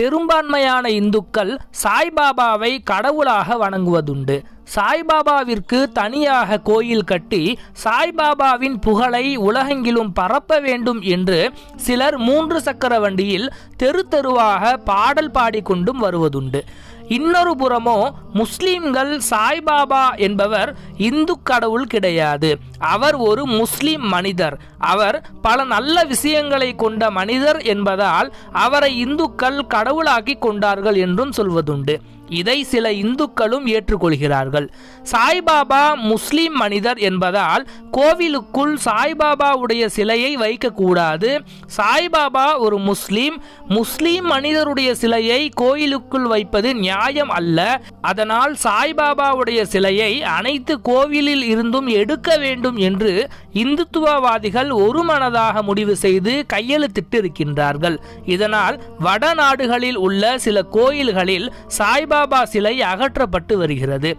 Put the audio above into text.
பெரும்பான்மையான இந்துக்கள் சாய்பாபாவை கடவுளாக வணங்குவதுண்டு. சாய்பாபாவிற்கு தனியாக கோயில் கட்டி சாய்பாபாவின் புகழை உலகெங்கிலும் பரப்ப வேண்டும் என்று சிலர் மூன்று சக்கர வண்டியில் தெரு தெருவாக பாடல் பாடிக்கொண்டும் வருவதுண்டு. இன்னொரு புறமோ முஸ்லீம்கள் சாய்பாபா என்பவர் இந்து கடவுள் கிடையாது. அவர் ஒரு முஸ்லிம் மனிதர். அவர் பல நல்ல விஷயங்களை கொண்ட மனிதர் என்பதால் அவரை இந்துக்கள் கடவுளாக்கி கொண்டார்கள் என்றும் சொல்வதுண்டு. இதை சில இந்துக்களும் ஏற்றுக்கொள்கிறார்கள். சாய்பாபா முஸ்லிம் மனிதர் என்பதால் கோவிலுக்குள் சாய்பாபாவுடைய சிலையை வைக்கக்கூடாது. சாய்பாபா ஒரு முஸ்லிம் முஸ்லிம் மனிதருடைய சிலையை கோயிலுக்குள் வைப்பது நியாயம் அல்ல. அதனால் சாய்பாபாவுடைய சிலையை அனைத்து கோவிலில் இருந்தும் எடுக்க வேண்டும் என்று இந்துத்துவவாதிகள் ஒரு மனதாக முடிவு செய்து கையெழுத்திட்டு இருக்கின்றார்கள் இதனால் வடநாடுகளில் உள்ள சில கோயில்களில் சாய்பாபா சிலை அகற்றப்பட்டு வருகிறது.